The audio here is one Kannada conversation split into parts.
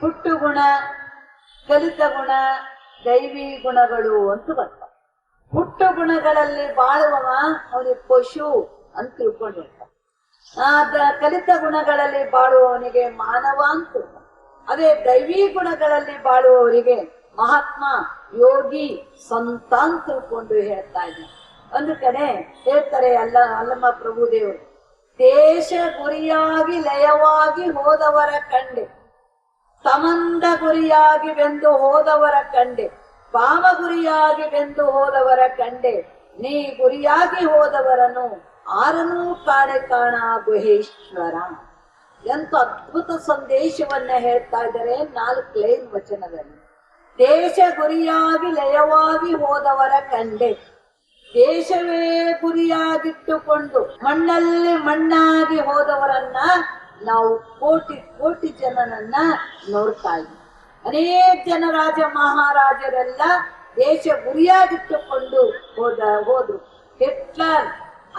ಹುಟ್ಟು ಗುಣ ಕಲಿತ ಗುಣ, ದೈವಿ ಗುಣಗಳು ಅಂತ ಬರ್ತ ಹುಟ್ಟು ಗುಣಗಳಲ್ಲಿ ಬಾಳುವವ ಅವನಿಗೆ ಪಶು ಅಂತ ತಿಳ್ಕೊಂಡಿರ್ತಾನೆ ಆದ ಕಲಿತ ಗುಣಗಳಲ್ಲಿ ಬಾಳುವವನಿಗೆ ಮಾನವ ಅಂತ. ಅದೇ ದೈವಿ ಗುಣಗಳಲ್ಲಿ ಬಾಳುವವರಿಗೆ ಮಹಾತ್ಮ, ಯೋಗಿ, ಸಂತ ಅಂತ ತಿಳ್ಕೊಂಡು ಹೇಳ್ತಾ ಇದ್ದ ಒಂದು ಕಡೆ ಹೇಳ್ತಾರೆ, ಅಲ್ಲ, ಅಲ್ಲಮ್ಮ ಪ್ರಭುದೇವರು, ದೇಶ ಗುರಿಯಾಗಿ ಲಯವಾಗಿ ಹೋದವರ ಕಂಡೆ. ತಮಂದ ಗುರಿಯಾಗಿ ಬೆಂದು ಹೋದವರ ಕಂಡೆ ಪಾವ ಗುರಿಯಾಗಿ ಬೆಂದು ಹೋದವರ ಕಂಡೆ, ನೀ ಗುರಿಯಾಗಿ ಹೋದವರನು ಆರನೂ ಕಾಣೆ ಕಾಣ ಗುಹೇಶ್ವರ. ಎಂತ ಅದ್ಭುತ ಸಂದೇಶವನ್ನ ಹೇಳ್ತಾ ಇದ್ದಾರೆ ನಾಲ್ಕು ಲೈನ್ ವಚನದಲ್ಲಿ. ದೇಶ ಗುರಿಯಾಗಿ ಲಯವಾಗಿ ಹೋದವರ ಕಂಡೆ, ದೇಶವೇ ಗುರಿಯಾಗಿಟ್ಟುಕೊಂಡು ಮಣ್ಣಲ್ಲಿ ಮಣ್ಣಾಗಿ ಹೋದವರನ್ನ ನಾವು ಕೋಟಿ ಕೋಟಿ ಜನನನ್ನ ನೋಡ್ತಾ ಇದ್ವಿ. ಅನೇಕ ಜನ ರಾಜ ಮಹಾರಾಜರೆಲ್ಲ ದೇಶ ಗುರಿಯಾಗಿಟ್ಟುಕೊಂಡು ಹೋದ, ಹೋದ್ರು. ಹಿಟ್ಲರ್,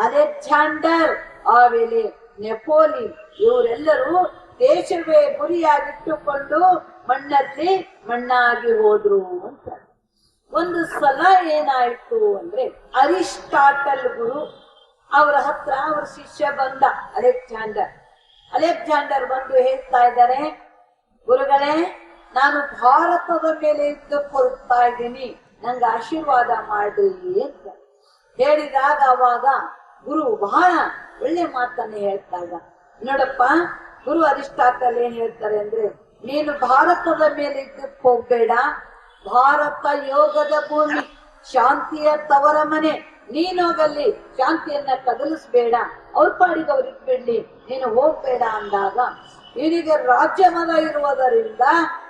ಅಲೆಕ್ಸಾಂಡರ್ ಆಮೇಲೆ ನೆಪೋಲಿ ಇವರೆಲ್ಲರೂ ದೇಶವೇ ಗುರಿಯಾಗಿಟ್ಟುಕೊಂಡು ಮಣ್ಣಲ್ಲಿ ಮಣ್ಣಾಗಿ ಹೋದ್ರು ಅಂತ. ಒಂದು ಸಲ ಏನಾಯ್ತು ಅಂದ್ರೆ ಅರಿಸ್ಟಾಟಲ್ ಗುರು ಅವರ ಹತ್ರ ಅವ್ರ ಶಿಷ್ಯ ಬಂದ ಅಲೆಕ್ಸಾಂಡರ್. ಅಲೆಕ್ಸಾಂಡರ್ ಬಂದು ಹೇಳ್ತಾ ಇದ್ದಾರೆ, ಗುರುಗಳೇ, ನಾನು ಭಾರತದ ಮೇಲೆ ಇದ್ದು ಕೊಡ್ತಾ ಇದ್ದೀನಿ. ನಂಗೆ ಆಶೀರ್ವಾದ ಮಾಡಿ ಅಂತ ಹೇಳಿದಾಗ ಅವಾಗ ಗುರು ಬಹಳ ಒಳ್ಳೆ ಮಾತನ್ನ ಹೇಳ್ತಾ ಇದ್ದ. ನೋಡಪ್ಪ, ಗುರು ಅರಿಸ್ಟಾಟಲ್ ಏನ್ ಹೇಳ್ತಾರೆ ಅಂದ್ರೆ, ನೀನು ಭಾರತದ ಮೇಲೆ ಇದ್ದಕ್ಕೆ ಹೋಗ್ಬೇಡ. ಭಾರತ ಯೋಗದ ಭೂಮಿ, ಶಾಂತಿಯ ತವರ ಮನೆ ನೀನೋಗಲ್ಲಿ ಶಾಂತಿಯನ್ನ ಕದಲಿಸ್ಬೇಡ ಅವ್ರ ಪಾಡಿಗೆ ಅವ್ರು ನೀನು ಹೋಗ್ಬೇಡ ಅಂದಾಗ ಇದೀಗ ರಾಜ್ಯ ಮದ ಇರುವುದರಿಂದ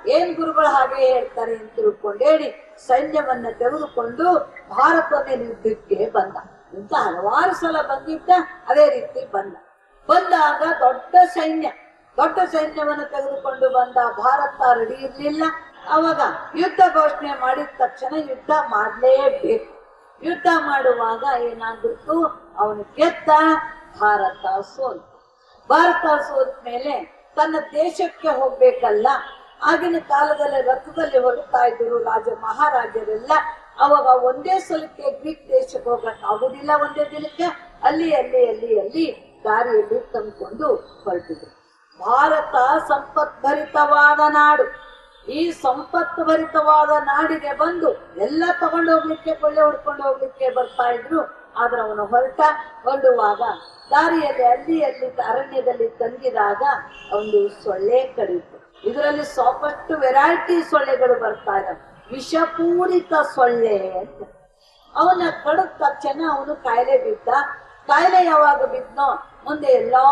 ಏನ್ ಗುರುಗಳು ಹಾಗೆ ಹೇಳ್ತಾರೆ ಅಂತ ತಿಳ್ಕೊಂಡು ಹೇಳಿ ಸೈನ್ಯವನ್ನ ತೆಗೆದುಕೊಂಡು ಭಾರತದ ಯುದ್ಧಕ್ಕೆ ಬಂದ. ಇಂತ ಹಲವಾರು ಸಲ ಬಂದಿದ್ದ, ಅದೇ ರೀತಿ ಬಂದ. ಬಂದಾಗ ದೊಡ್ಡ ಸೈನ್ಯ, ದೊಡ್ಡ ಸೈನ್ಯವನ್ನು ತೆಗೆದುಕೊಂಡು ಬಂದ. ಭಾರತ ರೆಡಿ ಇರಲಿಲ್ಲ. ಅವಾಗ ಯುದ್ಧ ಘೋಷಣೆ ಮಾಡಿದ ತಕ್ಷಣ ಯುದ್ಧ ಮಾಡ್ಲೇಬೇಕು. ಯುದ್ಧ ಮಾಡುವಾಗ ಏನಾಗ್ಬಿಟ್ಟು ಅವನು ಗೆದ್ದ ಭಾರತ ಸೋಲ್ತು ಭಾರತ ಸೋತ್ ಮೇಲೆ ತನ್ನ ದೇಶಕ್ಕೆ ಹೋಗ್ಬೇಕಲ್ಲ? ಆಗಿನ ಕಾಲದಲ್ಲಿ ರಥದಲ್ಲಿ ಹೊರಡ್ತಾ ಇದ್ರು ರಾಜ ಮಹಾರಾಜರೆಲ್ಲ. ಅವಾಗ ಒಂದೇ ಸಲಕ್ಕೆ ಗ್ರೀಕ್ ದೇಶಕ್ಕೆ ಹೋಗಕ್ ಆಗುದಿಲ್ಲ ಒಂದೇ ದಿನಕ್ಕೆ. ಅಲ್ಲಿ ಅಲ್ಲಿ ಅಲ್ಲಿ ಅಲ್ಲಿ ದಾರಿಯಲ್ಲಿ ತಂದ್ಕೊಂಡು ಹೊರಟಿದ್ರು. ಭಾರತ ಸಂಪತ್ಭರಿತವಾದ ನಾಡು. ಈ ಸಂಪತ್ತು ಭರಿತವಾದ ನಾಡಿಗೆ ಬಂದು ಎಲ್ಲ ತಗೊಂಡು ಹೋಗ್ಲಿಕ್ಕೆ, ಕೊಳ್ಳೆ ಹೊಡ್ಕೊಂಡು ಹೋಗ್ಲಿಕ್ಕೆ ಬರ್ತಾ ಇದ್ರು. ಆದ್ರೆ ಅವನು ಹೊರಟ, ಹೊರಡುವಾಗ ದಾರಿಯಲ್ಲಿ ಅಲ್ಲಿ ಅಲ್ಲಿ ಅರಣ್ಯದಲ್ಲಿ ತಂಗಿದಾಗ ಒಂದು ಸೊಳ್ಳೆ ಕಡಿತು ಇದರಲ್ಲಿ ಸಾಕಷ್ಟು ವೆರೈಟಿ ಸೊಳ್ಳೆಗಳು ಬರ್ತಾ ಇದಾವೆ ವಿಷಪೂರಿತ ಸೊಳ್ಳೆ ಅಂತ. ಅವನ ಕಡದ ತಕ್ಷಣ ಅವನು ಕಾಯಿಲೆ ಬಿದ್ದ. ಕಾಯಿಲೆ ಯಾವಾಗ ಬಿದ್ನೋ ಮುಂದೆ ಎಲ್ಲಾ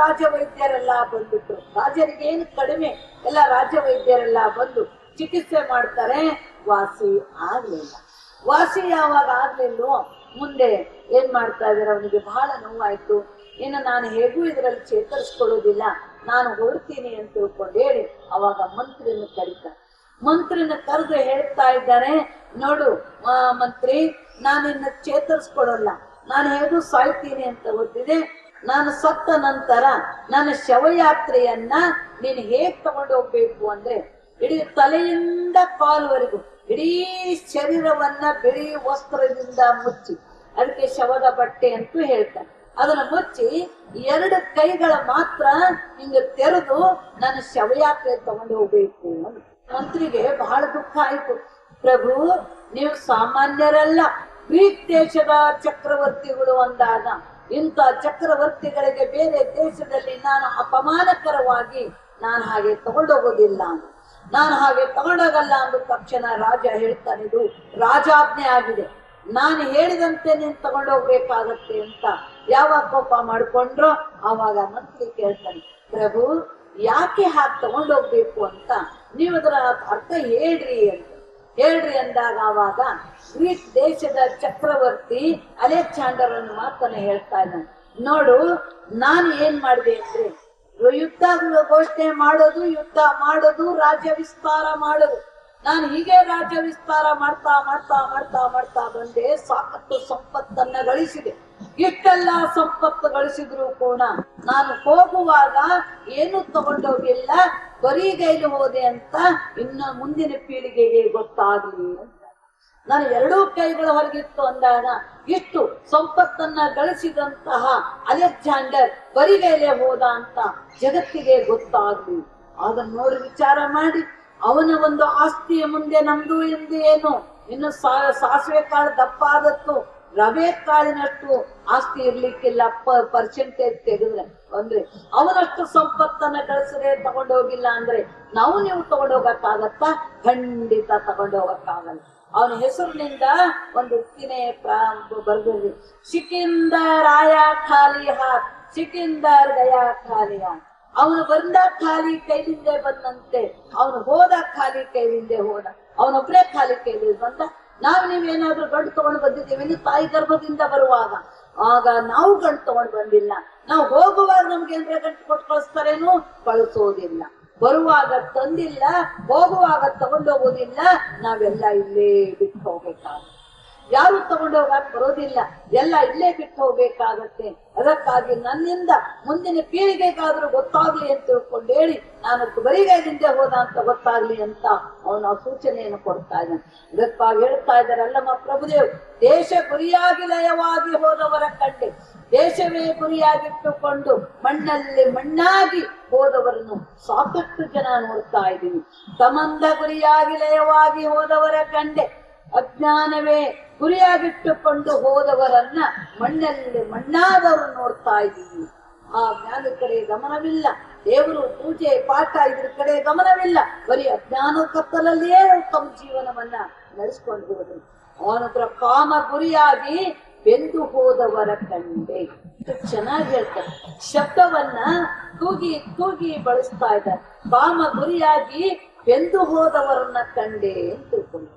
ರಾಜ ವೈದ್ಯರೆಲ್ಲ ಬಂದ್ಬಿಟ್ರು ರಾಜರಿಗೆ ಏನು ಕಡಿಮೆ, ಎಲ್ಲ ರಾಜ ವೈದ್ಯರೆಲ್ಲ ಬಂದು ಚಿಕಿತ್ಸೆ ಮಾಡ್ತಾರೆ. ವಾಸಿ ಆಗ್ಲಿಲ್ಲ. ವಾಸಿ ಯಾವಾಗ ಆಗ್ಲಿಲ್ವೋ ಮುಂದೆ ಏನ್ ಮಾಡ್ತಾ ಇದಾರೆ ಅವನಿಗೆ ಬಹಳ ನೋವಾಯ್ತು. ಇನ್ನು ನಾನು ಹೇಗೂ ಇದರಲ್ಲಿ ಚೇತರಿಸ್ಕೊಳ್ಳೋದಿಲ್ಲ. ನಾನು ಹೊರಡ್ತೀನಿ ಅಂತ ತಿಳ್ಕೊಂಡು ಹೇಳಿ, ಅವಾಗ ಮಂತ್ರಿನ ಕರೀತಾರೆ ಮಂತ್ರಿನ ಕರೆದು ಹೇಳ್ತಾ ಇದ್ದಾರೆ, ನೋಡು ಮಂತ್ರಿ ಮಂತ್ರಿ, ನಾನಿನ್ನ ಚೇತರಿಸ್ಕೊಡಲ್ಲ ನಾನು ಹೇಗೂ ಸಾಯ್ತೀನಿ ಅಂತ ಗೊತ್ತಿದೆ. ನಾನು ಸತ್ತ ನಂತರ ನನ್ನ ಶವಯಾತ್ರೆಯನ್ನ ನೀನು ಹೇಗ್ ತಗೊಂಡು ಹೋಗ್ಬೇಕು ಅಂದ್ರೆ ಇಡೀ ತಲೆಯಿಂದ ಕಾಲುವರೆಗೂ, ಇಡೀ ಶರೀರವನ್ನ ಬಿಳಿ ವಸ್ತ್ರದಿಂದ ಮುಚ್ಚಿ, ಅದಕ್ಕೆ ಶವದ ಬಟ್ಟೆ ಅಂತೂ ಹೇಳ್ತಾರೆ. ಅದನ್ನ ಮುಚ್ಚಿ ಎರಡು ಕೈಗಳ ಮಾತ್ರ ಹಿಂಗ ತೆರೆದು ನನ್ನ ಶವಯಾತ್ರೆ ತಗೊಂಡು ಹೋಗ್ಬೇಕು ಮಂತ್ರಿಗೆ ಬಹಳ ದುಃಖ ಆಯ್ತು. ಪ್ರಭು, ನೀವು ಸಾಮಾನ್ಯರಲ್ಲ ಗ್ರೀಕ್ ದೇಶದ ಚಕ್ರವರ್ತಿಗಳು ಅಂದಾಗ ಇಂಥ ಚಕ್ರವರ್ತಿಗಳಿಗೆ ಬೇರೆ ದೇಶದಲ್ಲಿ ನಾನು ಅಪಮಾನಕರವಾಗಿ ನಾನು ಹಾಗೆ ತಗೊಂಡೋಗೋದಿಲ್ಲ. ನಾನು ಹಾಗೆ ತಗೊಂಡೋಗಲ್ಲ ಅಂದ ತಕ್ಷಣ ರಾಜ ಹೇಳ್ತಾನೆ, ಇದು ರಾಜಾಜ್ಞೆ ಆಗಿದೆ ನಾನು ಹೇಳಿದಂತೆ ನೀನ್ ತಗೊಂಡೋಗ್ಬೇಕಾಗತ್ತೆ ಅಂತ ಯಾವಾಗ ಕೋಪ ಮಾಡ್ಕೊಂಡ್ರೋ ಆವಾಗ ಮಂತ್ರಿ ಕೇಳ್ತಾನೆ, ಪ್ರಭು, ಯಾಕೆ ಹಾಗೆ ತಗೊಂಡೋಗ್ಬೇಕು ಅಂತ ನೀವು ಅದರ ಅರ್ಥ ಹೇಳ್ರಿ ಅಂತ ಹೇಳ್ರಿ ಅಂದಾಗ ಆವಾಗ ಗ್ರೀಕ್ ದೇಶದ ಚಕ್ರವರ್ತಿ ಅಲೆಕ್ಸಾಂಡರ್ ಅನ್ನು ಮಾತನ್ನ ಹೇಳ್ತಾ ಇದ್ದಾನೆ. ನೋಡು, ನಾನು ಏನ್ ಮಾಡಿದೆ ಅಂದ್ರೆ, ಯುದ್ಧ ಘೋಷಣೆ ಮಾಡೋದು, ಯುದ್ಧ ಮಾಡೋದು, ರಾಜ್ಯ ವಿಸ್ತಾರ ಮಾಡೋದು. ನಾನು ಹೀಗೆ ರಾಜ್ಯ ವಿಸ್ತಾರ ಮಾಡ್ತಾ ಮಾಡ್ತಾ ಮಾಡ್ತಾ ಮಾಡ್ತಾ ಬಂದೆ. ಸಾಕಷ್ಟು ಸಂಪತ್ತನ್ನ ಗಳಿಸಿದೆ. ಇಷ್ಟೆಲ್ಲ ಸಂಪತ್ತು ಗಳಿಸಿದ್ರು ಕೂಡ ನಾನು ಹೋಗುವಾಗ ಏನು ತಗೊಂಡೋಗಿಲ್ಲ ಬರೀಗೈಲಿ ಹೋದೆ ಅಂತ ಇನ್ನು ಮುಂದಿನ ಪೀಳಿಗೆಗೆ ಗೊತ್ತಾಗ್ಲಿ ನಾನು ಎರಡೂ ಕೈಗಳು ಹೊರಗಿತ್ತು ಅಂದಾಗ ಇಷ್ಟು ಸಂಪತ್ತನ್ನ ಗಳಿಸಿದಂತಹ ಅಲೆಕ್ಸಾಂಡರ್ ಬರಿಗೈಲೆ ಹೋದ ಅಂತ ಜಗತ್ತಿಗೆ ಗೊತ್ತಾಗ್ಲಿ. ಅದನ್ನ ನೋಡಿ ವಿಚಾರ ಮಾಡಿ. ಅವನ ಒಂದು ಆಸ್ತಿಯ ಮುಂದೆ ನಮ್ದು ಎಂದು ಏನು? ಇನ್ನು ಸಾಸಿವೆ ಕಾಳು ದಪ್ಪ ಆದತ್ತು ರವೆ ಕಾಳಿನಷ್ಟು ಆಸ್ತಿ ಇರ್ಲಿಕ್ಕಿಲ್ಲ ಪರ್ಸೆಂಟೇಜ್ ತೆಗೆದ್ರೆ. ಅಂದ್ರೆ ಅವನಷ್ಟು ಸಂಪತ್ತನ್ನ ಗಳಿಸದೆ ತಗೊಂಡೋಗಿಲ್ಲ ಅಂದ್ರೆ ನಾವು ನೀವು ತಗೊಂಡೋಗಕ್ಕಾಗತ್ತ ಖಂಡಿತ ತಗೊಂಡೋಗಕ್ಕಾಗಲ್ಲ ಅವನ ಹೆಸರಿನಿಂದ ಒಂದು ಉಕ್ತಿನೇ ಬರೆದಿದೆ ಸಿಕಿಂದರ್ ರಾಯ ಖಾಲಿ ಹಾ ಸಿಕಿಂದರ್ ಗಯಾ ಖಾಲಿ ಹಾತ್ ಅವನು ಬಂದ ಖಾಲಿ ಕೈಲಿಂದೆ ಬಂದಂತೆ, ಅವನು ಹೋದ ಖಾಲಿ ಕೈಲಿಂದೆ ಹೋದ ಅವನೊಬ್ಬರೇ ಖಾಲಿ ಕೈಲಿ ಬಂದ. ನಾವ್ ನೀವೇನಾದ್ರೂ ಗಂಡು ತಗೊಂಡು ಬಂದಿದ್ದೀವಿ ತಾಯಿ ಗರ್ಭದಿಂದ ಬರುವಾಗ. ಆಗ ನಾವು ಗಂಟು ತಗೊಂಡು ಬಂದಿಲ್ಲ. ನಾವು ಹೋಗುವಾಗ ನಮ್ಗೆ ಏನ್ರ ಗಂಟು ಕೊಟ್ಟು ಕಳಿಸ್ತಾರೇನು? ಕಳಿಸೋದಿಲ್ಲ. ಬರುವಾಗ ತಂದಿಲ್ಲ, ಹೋಗುವಾಗ ತಗೊಂಡೋಗೋದಿಲ್ಲ. ನಾವೆಲ್ಲ ಇಲ್ಲೇ ಬಿಟ್ಟು ಹೋಗ್ಬೇಕಾಗುತ್ತೆ. ಯಾರು ತಗೊಂಡೋಗಕ್ ಬರೋದಿಲ್ಲ. ಎಲ್ಲ ಇಲ್ಲೇ ಬಿಟ್ಟು ಹೋಗ್ಬೇಕಾಗತ್ತೆ. ಅದಕ್ಕಾಗಿ ನನ್ನಿಂದ ಮುಂದಿನ ಪೀಳಿಗೆಗಾದ್ರೂ ಗೊತ್ತಾಗ್ಲಿ ಅಂತ ತಿಳ್ಕೊಂಡು ಹೇಳಿ, ನಾನು ಬರಿಗೈದಿಂದ ಹೋದ ಅಂತ ಗೊತ್ತಾಗ್ಲಿ ಅಂತ ಅವನ ಸೂಚನೆಯನ್ನು ಕೊಡ್ತಾ ಇದ್ದಾನೆ. ಅದಕ್ಕಾಗಿ ಹೇಳ್ತಾ ಇದ್ದಾರೆ, ಅಲ್ಲಮ್ಮ ಪ್ರಭುದೇವ್, ದೇಶ ಗುರಿಯಾಗಿ ಲಯವಾಗಿ ಹೋದವರ ಕಂಡೆ. ದೇಶವೇ ಗುರಿಯಾಗಿಟ್ಟುಕೊಂಡು ಮಣ್ಣಲ್ಲಿ ಮಣ್ಣಾಗಿ ಹೋದವರನ್ನು ಸಾಕಷ್ಟು ಜನ ನೋಡ್ತಾ ಇದ್ದೀನಿ. ಸಂಬಂಧ ಗುರಿಯಾಗಿ ಲಯವಾಗಿ ಹೋದವರ ಕಂಡೆ. ಅಜ್ಞಾನವೇ ಗುರಿಯಾಗಿಟ್ಟುಕೊಂಡು ಹೋದವರನ್ನ ಮಣ್ಣಲ್ಲಿ ಮಣ್ಣಾದವರು ನೋಡ್ತಾ ಇದ್ದೀವಿ. ಆ ಜ್ಞಾನದ ಕಡೆ ಗಮನವಿಲ್ಲ. ದೇವರು ಪೂಜೆ, ಪಾಠ ಇದ್ರ ಕಡೆ ಗಮನವಿಲ್ಲ. ಬರೀ ಅಜ್ಞಾನ ಕತ್ತಲಲ್ಲಿಯೇ ತಮ್ಮ ಜೀವನವನ್ನ ನಡೆಸ್ಕೊಂಡು ಹೋದ್ರು. ಅವನತ್ರ ಕಾಮ ಗುರಿಯಾಗಿ ಬೆಂದು ಹೋದವರ ಕಂಡೆ. ಚೆನ್ನಾಗಿ ಹೇಳ್ತಾರೆ. ಶಬ್ದವನ್ನ ತೂಗಿ ತೂಗಿ ಬಳಸ್ತಾ ಇದ್ದಾರೆ. ಕಾಮ ಗುರಿಯಾಗಿ ಬೆಂದು ಹೋದವರನ್ನ ಕಂಡೆ ಅಂತ ತಿಳ್ಕೊಂಡು